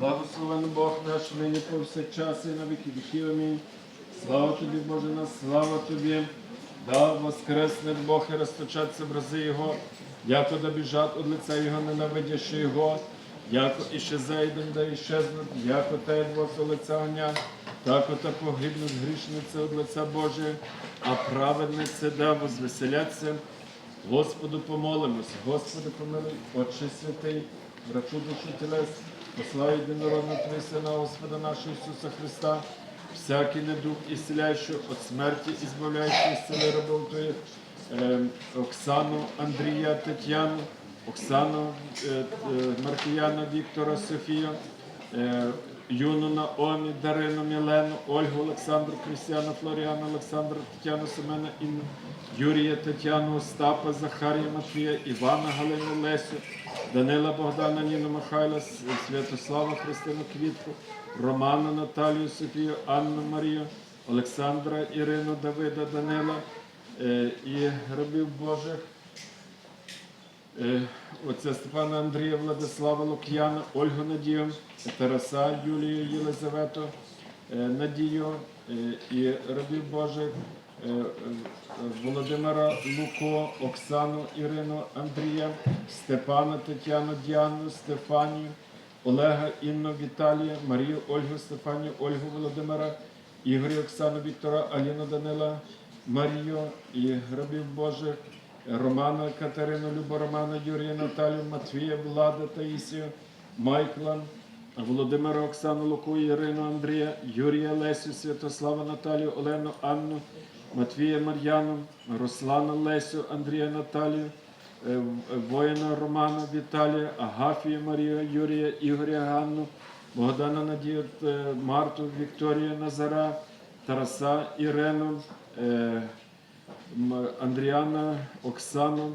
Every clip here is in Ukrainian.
Благословен Бог наш нині повсякчас і на віки віків. Амінь. Слава тобі, Боже наш, слава тобі. Да воскресне Бог і розточаться образи Його, яко да біжать од лиця Його, ненавидящи Його, яко іще зайдем, да іщезнуть, яко те двох до лиця огня, тако та погибнуть грішниці од лиця Божие, а праведниці да возвеселяться. Господу помолимось, Господи помилуй, Отче святий, врачу душу тілес, послай єдинородного Твій Сина, Господа нашого Ісуса Христа, всякий недух ісціляючий від смерті і збавляючий рабов Твоїх, е, Оксану, Андрія, Тетяну, Оксану, е, е, Маркіяна, Віктора, Софію, е, Юну Наомі, Дарину, Мілену, Ольгу, Олександру, Крістіана, Флоріана, Олександра, Тетяну, Семена, Інну, Юрія, Тетяну, Остапа, Захарія, Матвія, Івана, Галину, Лесю, Данила, Богдана, Ніну, Михайла, Святослава, Христину, Квітку, Романа, Наталію, Софію, Анну, Марію, Олександра, Ірину, Давида, Данила е, і рабів Божих. Е, Отця Степана Андрія, Владислава Лук'яна, Ольгу Надію, Тараса, Юлію, Єлизавету, е, Надію е, і рабів Божих, Володимира Луко, Оксану, Ірину, Андрія, Степана, Тетяну, Діану, Стефанію, Олега, Інну, Віталія, Марію, Ольгу, Стефанію, Ольгу Володимира, Ігоря, Оксану, Віктора, Аліну Данила, Марію і рабів Божих, Романа, Катерину, Любу, Романа, Юрія, Наталію, Матвія, Влада, Таїсію, Майкла, Володимира, Оксану, Луку, Ірину, Андрія, Юрія, Лесю, Святослава, Наталію, Олену, Анну, Матвія, Мар'яну, Руслана, Лесю, Андрія, Наталію, е, воїна Романа, Віталія, Агафію, Марію, Юрія, Ігоря, Ганну, Богдана Надію, е, Марту, Вікторію, Назара, Тараса, Ірену, е, Андріана, Оксану,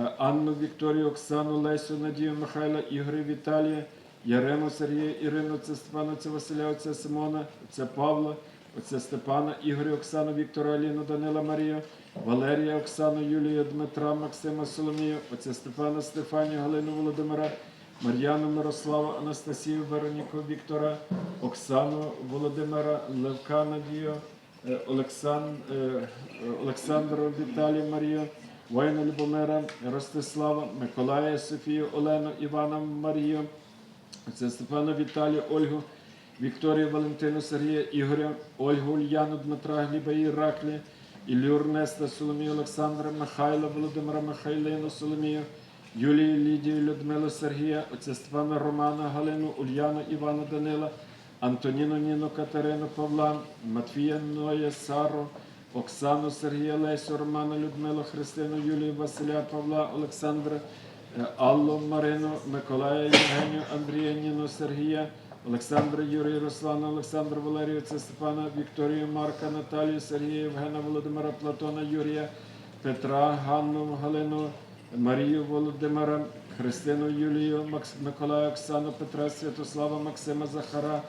е, Анну Вікторію, Оксану, Лесю, Надію, Михайла, Ігоря, Віталія, Ярему, Сергія, Ірину, це Степана, це Василя, отця Симона, це Павла, отця Степана, Ігоря, Оксану, Віктора, Аліну, Данила, Марію, Валерія, Оксану, Юлію, Дмитра, Максима, Соломію, отця Степана, Стефанію, Галину, Володимира, Мар'яну, Мирославу, Анастасію, Вероніку, Віктора, Оксану, Володимира, Левка, Надію, е, е, Олександру, Віталію, Марію, воїна Любомира, Ростислава, Миколая, Софію, Олену, Івана, Марію, це Степана Віталію, Ольгу, Вікторію, Валентину, Сергія, Ігоря, Ольгу, Ульяну, Дмитра, Гліба, Іраклі, Іллю Ернеста, Соломію, Олександра, Михайла, Володимира, Михайлину, Соломію, Юлію, Лідію, Людмилу, Сергія, отця Степана, Романа, Галину, Ульяну, Івана, Данила, Антоніну, Ніну, Катерину, Павла, Матвія, Ноя, Сару, Оксану, Сергія, Лесю, Романа, Людмилу, Христину, Юлію, Василя, Павла, Олександра, Аллу, Марину, Миколая, Євгенію, Андрія, Ніну, Сергія, Олександра, Юрія, Руслана, Олександра, Валерію, це Степана, Вікторію, Марка, Наталію, Сергія, Євгена, Володимира, Платона, Юрія, Петра, Ганну, Галину, Марію, Володимира, Христину, Юлію, Макс, Миколая, Оксану, Петра, Святослава, Максима, Захара,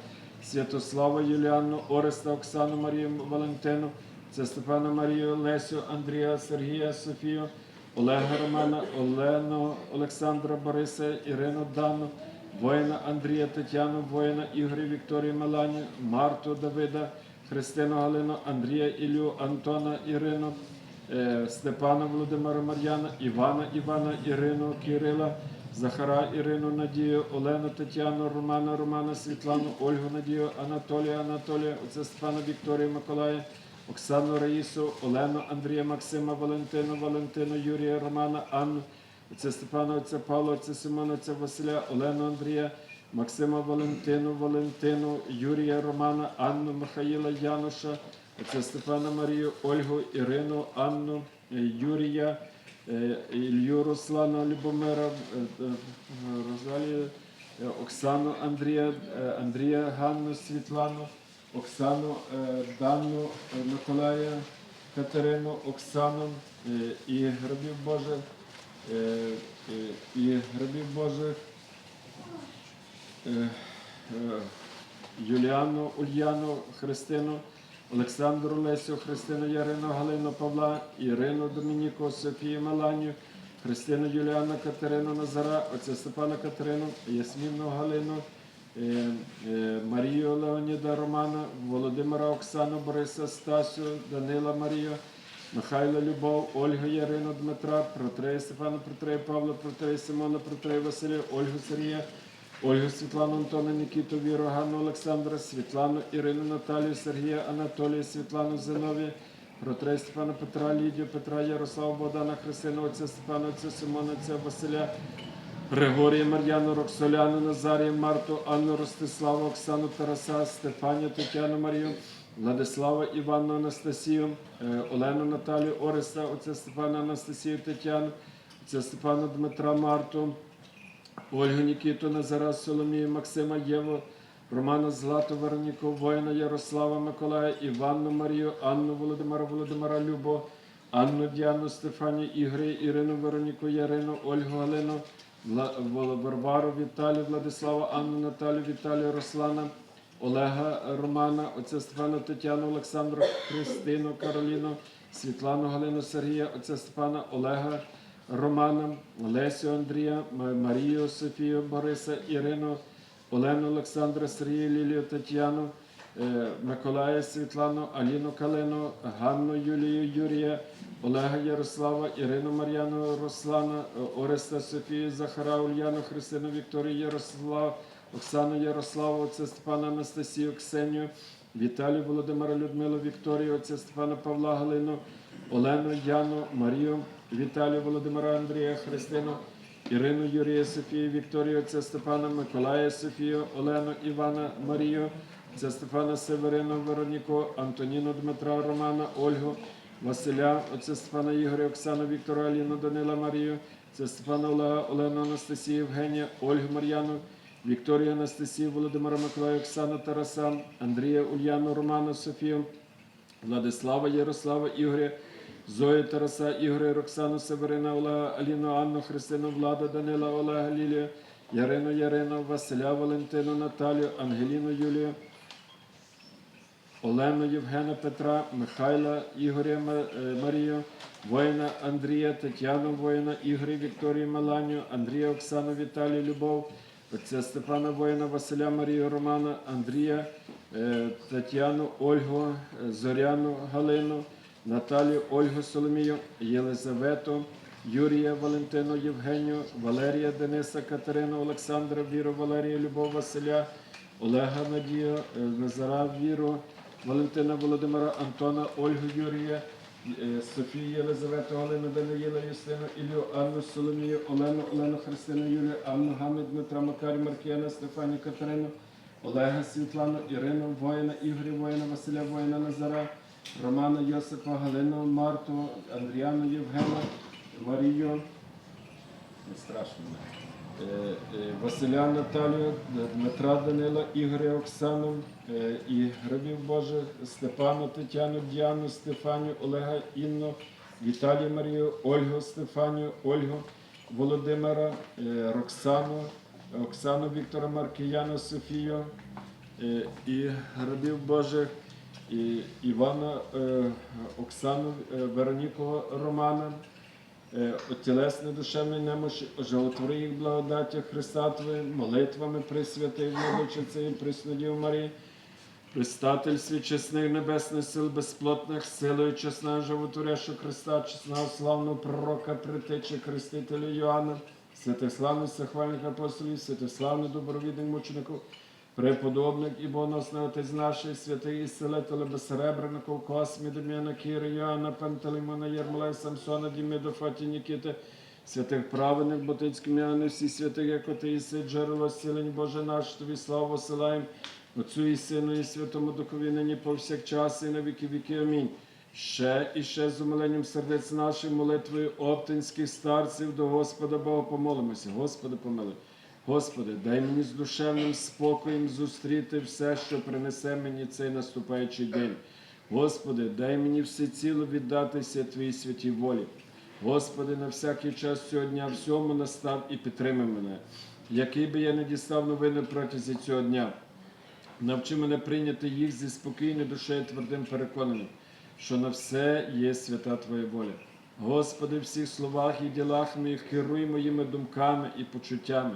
Святослава, Юліану, Ореста, Оксану, Марію, Валентину, це Степана, Марію, Лесю, Андрія, Сергія, Софію, Олега Романа, Олену, Олександра, Бориса, Ірину, Дану, воїна Андрія, Тетяну, воїна Ігоря, Вікторію, Меланію, Марту, Давида, Христину, Галину, Андрія, Ілю, Антона, Ірину, е, Степана, Володимира, Мар'яна, Івана, Івана, Ірину, Кирила, Захара, Ірину, Надію, Олену, Тетяну, Романа, Романа, Світлану, Ольгу, Надію, Анатолія, Анатолія, отця Степана, Вікторію, Миколая, Оксану, Раїсу, Олену, Андрія, Максима, Валентину, Валентину, Юрія, Романа, Анну, отця Степана, отця Павла, отця Симона, отця Василя, Олену, Андрія, Максима, Валентину, Валентину, Юрія, Романа, Анну, Михаїла, Януша, отця Степана, Марію, Ольгу, Ірину, Анну, е, Юрія, е, Ілью, Руслана, Любомира, е, Розалію, Оксану, Андрія, Андрія, Ганну, Світлану, Оксану, Данну, Миколая, Катерину, Оксану і рабів Божих, е, е, і рабів Божих, е, е, Юліану, Ульяну, Христину, Олександру Лесю, Христину Ярину, Галину Павла, Ірину Домініку, Софію Меланію, Христину Юліану, Катерину Назара, отця Степана Катерину, Ясміну Галину, е, е, Марію Леоніда Романа, Володимира Оксану, Бориса Стасю, Данила Марію, Михайла Любов, Ольгу Ярину Дмитра, Протрея Стефана, Протрея Павла, Протрея Симона, Протрея Василя, Ольгу Сергія, Ольгу Світлану Антона, Нікіту, Віру, Ганну Олександра, Світлану Ірину Наталію, Сергія Анатолія, Світлану Зиновія, Протрея Степана Петра, Лідію, Петра, Ярослава, Богдана, Христину, отця Степана, отця Симона, отця Василя, Григорія, Мар'яну, Роксоляну, Назарія, Марту, Анну, Ростиславу, Оксану, Тараса, Стефанію, Тетяну Марію, Владислава, Іванну, Анастасію, е, Олену, Наталію, Ореста, отця Степана, Анастасію, Тетяну, отця Степана, Дмитра, Марту, Ольгу Нікіту, Назара, Соломію, Максима, Єву, Романа Злату, Вероніку, воїна Ярослава, Миколая, Іванну Марію, Анну Володимира, Володимира Любо, Анну Діану, Стефанію, Ігри, Ірину, Вероніку, Ярину, Ольгу Галину, Варвару, Віталію, Владислава, Анну, Наталію, Віталію, Руслана, Олега Романа, отця Степана, Тетяну, Олександру, Христину, Кароліну, Світлану, Галину, Сергія, отця Степана, Олега, Романа, Лесю, Андрія, Марію, Софію, Бориса, Ірину, Олену, Олександра, Сергія, Лілію, Тетяну, е, Миколая, Світлану, Аліну Калину, Ганну, Юлію, Юрія, Олега Ярослава, Ірину Мар'яну, Руслана, Ореста, Софію, Захара, Ульяну, Христину, Вікторію, Ярослав, Оксану Ярославу, отця Степана Анастасію, Ксенію, Віталію, Володимира, Людмилу, Вікторію, отця Степана Павла Галину, Олену, Яну, Марію, Віталію, Володимира, Андрія, Христину, Ірину, Юрія, Софію, Вікторію, отця Степана, Миколая, Софію, Олену, Івана, Марію, отця Стефана Северину, Вероніку, Антоніну, Дмитра, Романа, Ольгу, Василя, отця Степана Ігоря, Оксану, Віктора, Аліну, Данила, Марію, отця Степана Олега, Олену, Анастасію, Євгенія, Ольгу Мар'яну, Вікторію, Анастасію, Володимира Миколая, Оксану, Тараса, Андрія, Ульяну, Роману, Софію, Владислава, Ярослава, Ігоря, Зою, Тараса, Ігоря, Роксану, Северина, Олега, Аліну, Анну, Христину, Влада, Данила, Олега, Лілію, Ярину, Ярину, Василя, Валентину, Наталію, Ангеліну, Юлію, Олену, Євгена, Петра, Михайла, Ігоря, е, Марію, воїна Андрія, Тетяну, воїна, Ігоря, Вікторію, Меланію, Андрія, Оксану, Віталію, Любов, отця Степана, воїна, Василя, Марію, Романа, Андрія, е, Тетяну, Ольгу, е, Зоряну, Галину, Наталію, Ольгу, Соломію, Єлизавету, Юрія, Валентину, Євгенію, Валерія, Дениса, Катерину, Олександра, Віру, Валерія, Любов, Василя, Олега, Надію, е, Назара, Віру, Валентина, Володимира, Антона, Ольгу, Юрія, Софію, Єлизавету, Галину, Даниїла, Юстину, Ілю, Анну, Соломію, Олену, Олену, Христину, Юлію, Анну, Ганну, Дмитра, Макарі, Маркіяна, Стефанію, Катерину, Олега, Світлану, Ірину, воїна, Ігоря, воїна, Василя, воїна, Назара, Романа, Йосипа, Галину, Марту, Андріану, Євгена, Марію, не страшно. Е, е, Василя Наталію, Дмитра Данила, Ігоря Оксану, е, і грабів Божих, Степану, Тетяну, Діану, Стефанію, Олега Інну, Віталію Марію, Ольгу Стефанію, Ольгу Володимира, Роксану, Оксану Віктора Маркіяна, Софію і грабів Божих, і Івана Оксану Вероніку Романа. Е, от тілесне душевне немощі, оживотвори їх благодаті Христа Твоїм, молитвами Пресвятої Владичиці і Преснодів Марії, Пристательстві чесних небесних сил безплотних, силою чесного животворящого Христа, чесного славного пророка, притечі Хрестителя Йоанна, святославних сахвальних апостолів, святославних добровідних мучеників, преподобник і боносний отець наший, святий ісцелителя безсеребреников, Космі, Дем'яна, Кіри, Йоанна, Пантелеймона, Єрмолая, Самсона, Діміда, Фаті, Нікіти, святих праведних, Ботицьких м'яни, всі святих, як оти іси, джерело зцілень Боже наш, тобі славу силаєм, Отцю і Сину, і Святому Духові, нині повсякчас, і на віки віки. Амінь. Ще і ще з умиленням сердець наших молитвою оптинських старців до Господа Бога помолимося. Господи, помилуй. Господи, дай мені з душевним спокоєм зустріти все, що принесе мені цей наступаючий день. Господи, дай мені всеціло віддатися Твоїй святій волі. Господи, на всякий час цього дня всьому настав і підтримай мене, який би я не дістав новини протязі цього дня. Навчи мене прийняти їх зі спокійною душею твердим переконанням, що на все є свята Твоя воля. Господи, в всіх словах і ділах моїх керуй моїми думками і почуттями.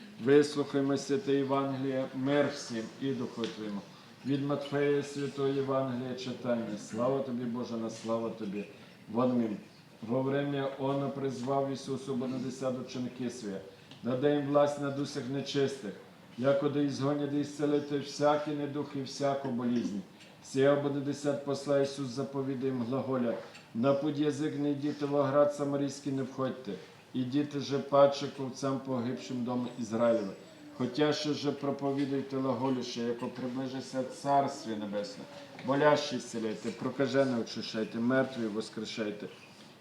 вислухаймо святе Євангеліє, мир всім і духу Твоєму. Від Матфея Святого Євангелія читання. Слава тобі, Боже, на слава тобі. Вон. Во время Она призвав Ісусу Бонадесят ученики свої, даде їм власть на дусях нечистих, яко да ізгонять і зцелити всякі недух і всяку болізнь. Сія Бонадесят посла Ісус заповідає їм глаголя, на путь язик не йдіте в оград Самарійський не входьте, ідіте же паче ковцям погибшим дому Ізраїлеве. Хотя ще же проповідуйте глаголіше, яко приближиться Царстві Небесне, болящі зціляйте, прокажене очищайте, мертві воскрешайте.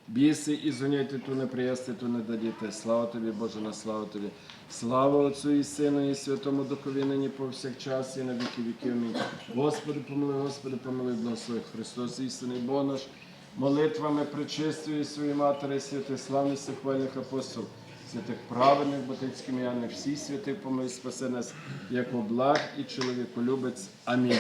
Біси і згоняйте ту неприясти, ту не дадіте. Слава тобі, Боже, на славу тобі. Слава Отцю і Сину, і Святому Духові, нині повсякчас, і на віки віків. Амінь. Господи, помилуй, Господи, помилуй, благослови Христос, істинний Бог наш, молитвами причистої своєї Матері, святих славних хвальних апостол, святих праведних, ботицьких м'яних, всіх святих помилуй, спаси нас, як благ і чоловіколюбець. Амінь.